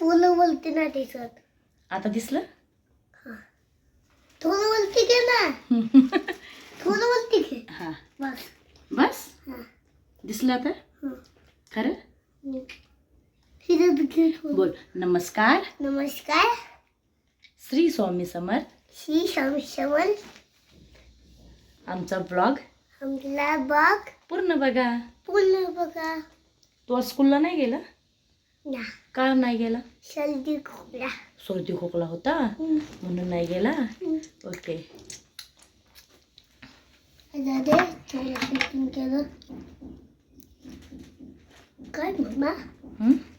थोडं बोलते ना दिसत. आता दिसलं? थोडं बोलते की ना. थोडं बोलते की हां. बस. बस? दिसलं आता. खरं. बोल. नमस्कार. नमस्कार. श्री स्वामी समर्थ. श्री स्वामी समर्थ. आमचा ब्लॉग? आमला बाग पूर्ण बघा. पूर्ण बघा. तू आज स्कूलला नाही गेला? ना. का नाही गेला? सर्दी खोकला. सर्दी खोकला होता? म्हणून नाही गेला? ओके. काय?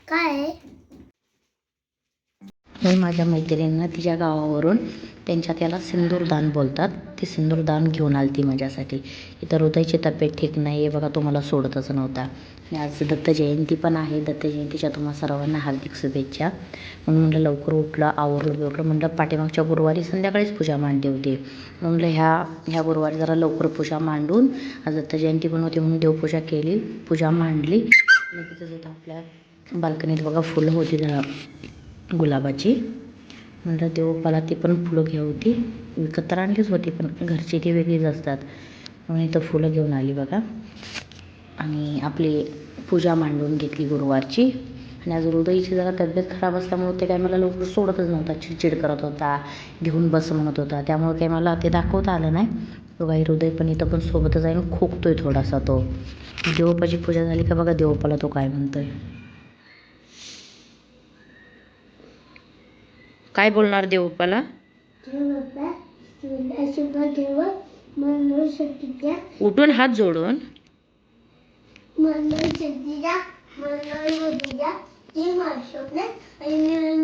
काय मी माझ्या मैत्रिणींना तिच्या गावावरून त्यांच्या त्याला सिंदूरदान बोलतात. ती सिंदूरदान घेऊन आली ती माझ्यासाठी. इथं हृदयची तब्येत ठीक नाही आहे बघा तुम्हाला सोडतच नव्हता. आणि आज दत्त जयंती पण आहे. दत्त जयंतीच्या तुम्हा सर्वांना हार्दिक शुभेच्छा. म्हणून म्हटलं लवकर उठलं आवरलं बिवरलं. म्हटलं पाठीमागच्या गुरुवारी संध्याकाळीच पूजा मांडली होती. म्हणलं ह्या ह्या गुरुवारी जरा लवकर पूजा मांडून आज दत्त जयंती पण होती म्हणून देवपूजा केली पूजा मांडली. आणि तिथं आपल्या बाल्कनीत बघा फुलं होती जरा. गुलाबाची. म्हणलं देवबाला ती पण फुलं घ्यावी होती विकत तर आणलीच होती पण घरची ती वेगळीच असतात. म्हणून इथं फुलं घेऊन आली बघा. आणि आपली पूजा मांडून घेतली गुरुवारची. आणि आज हृदयची जरा तब्येत खराब असल्यामुळे ते काय मला लवकर सोडतच नव्हता. चिडचिड करत होता घेऊन बस म्हणत होता. त्यामुळे काही मला ते दाखवता आलं नाही. बघाई हृदय पण इथं पण सोबतच आहे आणि खोकतोय थोडासा तो. देवोपाची पूजा झाली का बघा देवोपाला तो काय म्हणतोय काय बोलणार देवोपाला बाबा तुला शुभ देव मनोर शक्तीच्या उठून हात जोडून मनोर शक्तीच्या मनोर मोदीच्या जी माझी स्वप्न आणि मी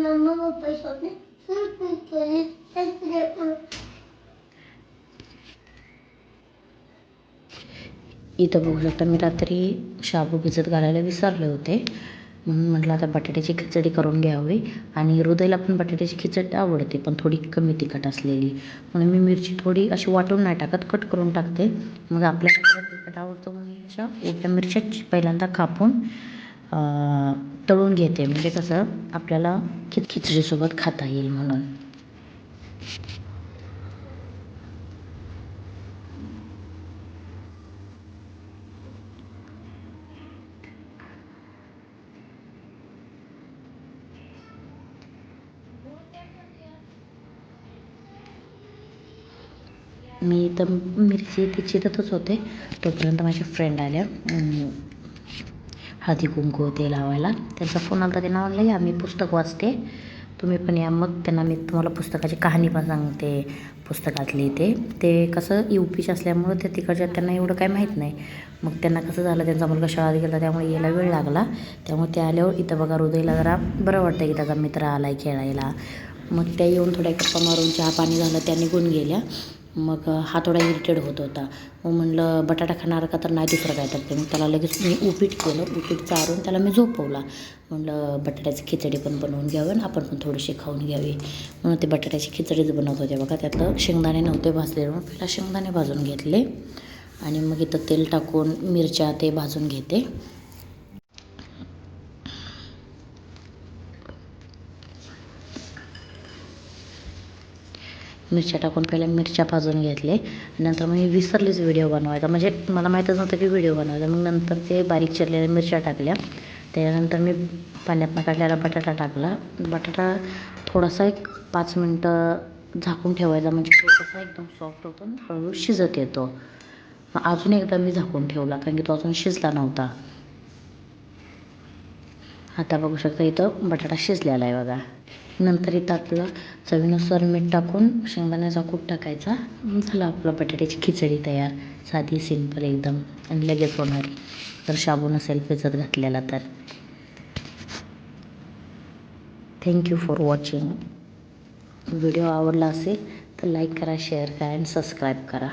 मम्मा पप्पा स्वप्न सर्व केले सगळे इथं बघू शकता मी रात्री शाबू भिजत घालायला विसरले होते. म्हणून म्हटलं आता बटाट्याची खिचडी करून घ्यावी. आणि हृदयला पण बटाट्याची खिचडी आवडते पण थोडी कमी तिखट असलेली. म्हणून मी मिरची थोडी अशी वाटून नाही टाकत कट करून टाकते. मग आपल्याला तिखट आवडतो म्हणून अशा उभ्या मिरच्या पहिल्यांदा कापून तळून घेते. म्हणजे कसं आपल्याला खि खिचडीसोबत खाता येईल म्हणून. मी इथं मिरची ती होते. तोपर्यंत माझ्या फ्रेंड आल्या. हळदी कुंकू ते लावायला. त्यांचा फोन आला त्यांना म्हणलं या मी पुस्तक वाचते. तुम्ही पण या. मग त्यांना मी तुम्हाला पुस्तकाची कहाणी पण सांगते. पुस्तकातली ते. ते कसं यू पीच असल्यामुळं ते तिकडच्या त्यांना एवढं काय माहीत नाही. मग त्यांना कसं झालं त्यांचा मुलगा शाळेत गेला त्यामुळे यायला वेळ लागला. त्यामुळे ते आल्यावर इथं बघा हृदयला जरा बरं वाटतं की त्याचा मित्र आला आहे खेळायला. मग त्या येऊन थोड्या गप्पा मारून चहा पाणी झालं त्या निघून गेल्या. मग हा थोडा इरिटेड होत होता. मग म्हणलं बटाटा खाणार का तर नाही दुसरं काय तर ते मग त्याला लगेच मी उपीट केलं उपीट चारून त्याला मी झोपवला. म्हणलं बटाट्याची खिचडी पण बनवून घ्यावी आणि आपण पण थोडीशी खाऊन घ्यावी. म्हणून ते बटाट्याची खिचडीच बनवत होते. बघा त्यातलं शेंगदाणे नव्हते भाजले म्हणून पहिला शेंगदाणे भाजून घेतले. आणि मग इथं तेल टाकून मिरच्या ते भाजून घेते. मिरच्या टाकून पहिल्या मिरच्या भाजून घेतले. नंतर मग मी विसरलेच व्हिडिओ बनवायचा. म्हणजे मला माहीतच नव्हतं की व्हिडिओ बनवायचा. मग नंतर ते बारीक चिरलेल्या मिरच्या टाकल्या. त्याच्यानंतर मी पाण्यातनं काढलेला बटाटा टाकला. बटाटा थोडासा एक पाच मिनटं झाकून ठेवायचा. म्हणजे तो कसा एकदम सॉफ्ट होतो आणि हळूहळू शिजत येतो. मग अजून एकदा मी झाकून ठेवला कारण की तो अजून शिजला नव्हता. आता बघू शकता इथं बटाटा शिजलेला आहे बघा. नंतर इथं आपलं चवीनुसार मीठ टाकून शेंगदाण्याचा कूट टाकायचा. झालं आपलं बटाट्याची खिचडी तयार. साधी सिंपल एकदम. आणि लगेच होणारी. जर शाबू नसेल भिजत घातलेला तर. थँक्यू फॉर वॉचिंग व्हिडिओ आवडला असेल तर लाईक करा शेअर करा अँड सबस्क्राईब करा.